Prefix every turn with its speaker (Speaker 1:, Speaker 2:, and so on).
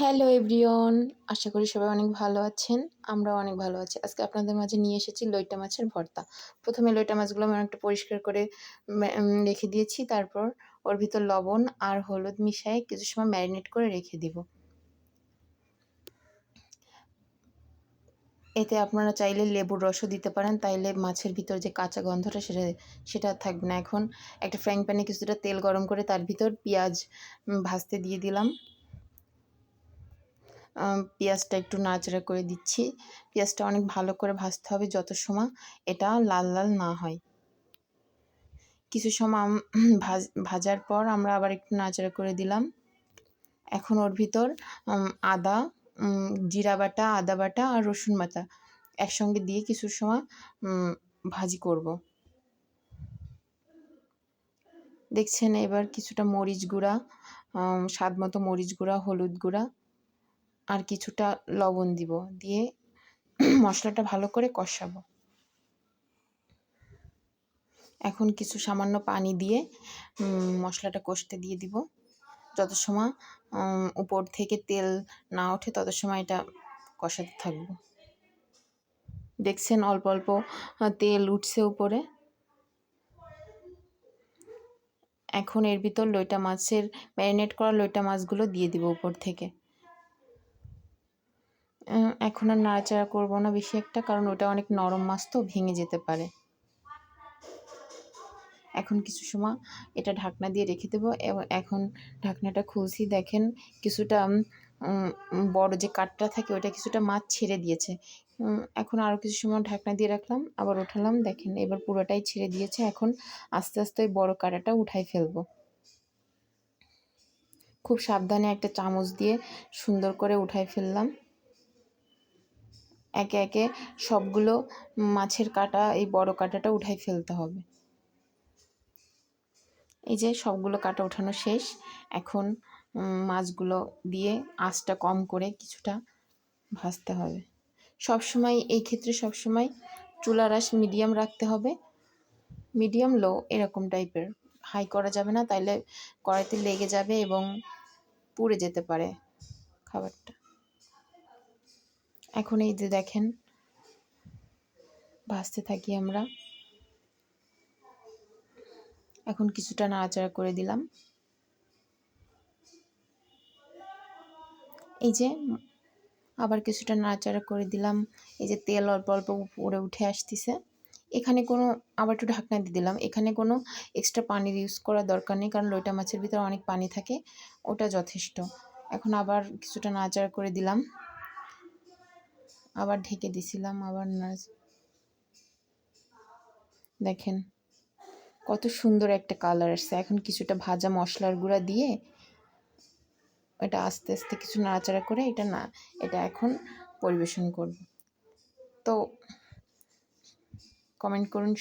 Speaker 1: Hello everyone আশা করি সবাই অনেক ভালো আছেন। আমরাও অনেক ভালো আছি। আজকে আপনাদের মাঝে নিয়ে এসেছি লইটা মাছের ভর্তা। প্রথমে লইটা মাছগুলো আমি একটু পরিষ্কার করে রেখে দিয়েছি। তারপর ওর ভিতর লবণ আর হলুদ মিশাই কিছু সময় ম্যারিনেট করে রেখে দিব। এতে আপনারা চাইলে লেবুর রসও দিতে পারেন। তাইলে মাছের ভিতর যে কাঁচা গন্ধটা সেটা সেটা থাকবে না। এখন একটা ফ্রাইং প্যানে কিছুটা তেল গরম করে তার ভিতর পেঁয়াজ ভাজতে দিয়ে দিলাম। পেঁয়াজটা একটু নাড়াচাড়া করে দিচ্ছি। পেঁয়াজটা অনেক ভালো করে ভাজতে হবে যত সময় এটা লাল লাল না হয়। কিছু সময় ভাজ, ভাজার পর আমরা আবার একটু নাড়াচাড়া করে দিলাম। এখন ওর ভিতর আদা জিরা বাটা, আদা বাটা আর রসুন বাটা একসঙ্গে দিয়ে কিছু সময় ভাজি করব। দেখছেন এবার কিছুটা মরিচ গুঁড়া স্বাদ মতো মরিচ গুঁড়া, হলুদ গুঁড়া আর কিছুটা লবণ দিব দিয়ে মশলাটা ভালো করে কষাবো। এখন কিছু সামান্য পানি দিয়ে মশলাটা কষতে দিয়ে দিব। যত সময় উপর থেকে তেল না ওঠে তত সময় এটা কষাতে থাকব। দেখছেন অল্প অল্প তেল উঠছে উপরে। এখন এর ভিতর লইটা মাছের ম্যারিনেট করা লইটা মাছগুলো দিয়ে দিব উপর থেকে। এখন আর নাড়াচাড়া করব না বেশি একটা, কারণ ওটা অনেক নরম মাছ তো, ভেঙে যেতে পারে। এখন কিছু সময় এটা ঢাকনা দিয়ে রেখে দেবো এবং এখন ঢাকনাটা খুলছি, দেখেন কিছুটা বড় যে কাঠটা থাকে ওটা কিছুটা মাছ ছেড়ে দিয়েছে। এখন আরও কিছু সময় ঢাকনা দিয়ে রাখলাম, আবার উঠালাম, দেখেন এবার পুরোটাই ছেড়ে দিয়েছে, এখন আস্তে আস্তে ওই বড়ো কাঁটাটা উঠাই ফেলব। খুব সাবধানে একটা চামচ দিয়ে সুন্দর করে উঠাই ফেললাম। একে একে সবগুলো মাছের কাটা, এই বড় কাটাটা উঠাই ফেলতে হবে। এই যে সবগুলো কাটা ওঠানো শেষ, এখন মাছগুলো দিয়ে আঁচটা কম করে কিছুটা ভাজতে হবে। সব সময় এই ক্ষেত্রে সব সময় চুলার আঁচ মিডিয়াম রাখতে হবে। মিডিয়াম, লো, এরকম টাইপের। হাই করা যাবে না, তাইলে কড়াইতে লেগে যাবে এবং পুড়ে যেতে পারে খাবারটা। এখন এই যে দেখেন ভাজতে থাকি আমরা। এখন কিছুটা নাড়াচাড়া করে দিলাম। এই যে আবার কিছুটা নাড়াচাড়া করে দিলাম। এই যে তেল অল্প অল্প উপরে উঠে আসতেছে। এখানে কোনো, আবার একটু ঢাকনা দিয়ে দিলাম। এখানে কোনো এক্সট্রা পানির ইউজ করার দরকার নেই, কারণ লইটা মাছের ভিতরে অনেক পানি থাকে, ওটা যথেষ্ট। এখন আবার কিছুটা নাড়াচাড়া করে দিলাম। আবার ঢেকে দিছিলাম, আবার নাচ, দেখেন কত সুন্দর একটা কালার আসছে। এখন কিছুটা ভাজা মশলার গুঁড়া দিয়ে এটা আস্তে আস্তে কিছু নাড়াচাড়া করে এটা না, এটা এখন পরিবেশন করব। তো কমেন্ট করুন